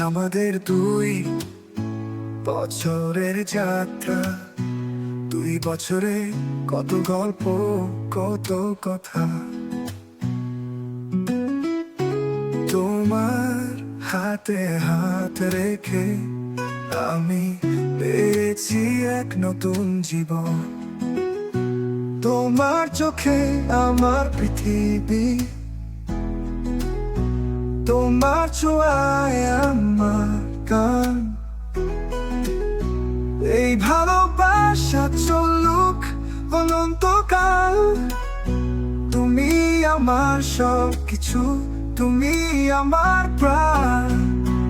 আমাদের দুই বছরের যাত্রা। দুই বছরে কত গল্প, কত কথা। তোমার হাতে হাত রেখে আমি পেয়েছি এক নতুন জীবন। তোমার চোখে আমার পৃথিবী তোমার ছোঁয়ায় আমার গান এই ভালোবাসা চলুক অনন্তকাল। তুমি আমার সব কিছু তুমি আমার প্রাণ।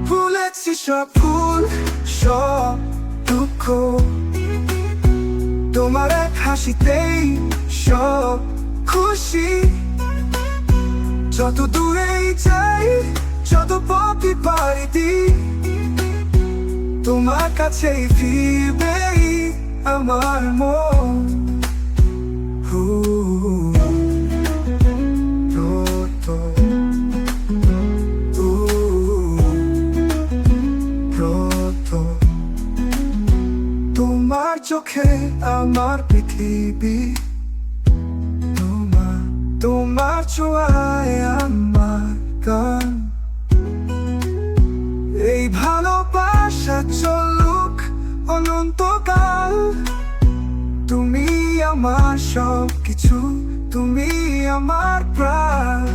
ভুলেছি সব ভুল সব দুঃখ। তোমার এক হাসিতেই সব খুশি। যত দূরেই যাই যত পথই দিই তোমার কাছেই ফিরবে আমার মন। তোমার চোখে আমার পৃথিবী, তোমার তোমার ছোঁয়ায় আমার অনন্তকাল। তুমি আমার সব কিছু তুমি আমার প্রাণ।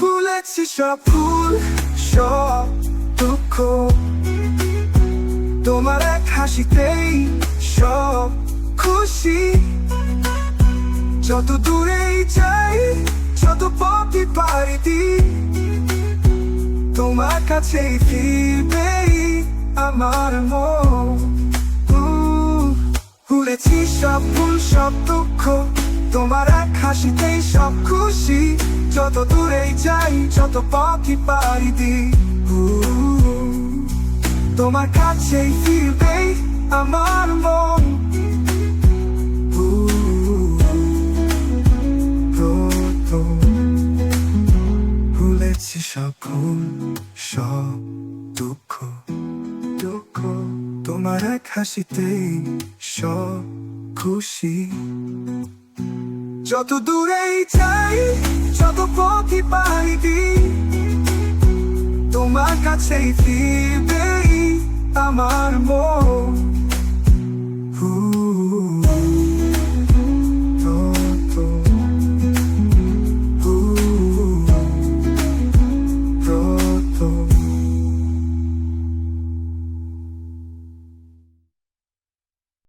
ভুলেছি সব ভুল সব দুঃখ। তোমার এক হাসিতেই সব খুশি। যত দূরেই যাই, যত পথই দিই, তোমার কাছেই ফিরবে আমার মন। ভুলেছি সব ভুল সব দুঃখ। তোমার এক হাসিতেই সব খুশি। যত দূরেই যাই যত পথই দিই। উম, তোমার কাছেই ফিরবে আমার মন। ভুলেছি সব ভুল সব দুঃখ। দুঃখ তোমার এক হাসিতেই সব খুশি। যত দূরেই চাই যত পথই পাই দি তোমার কাছেই ফিরবে আমার মন।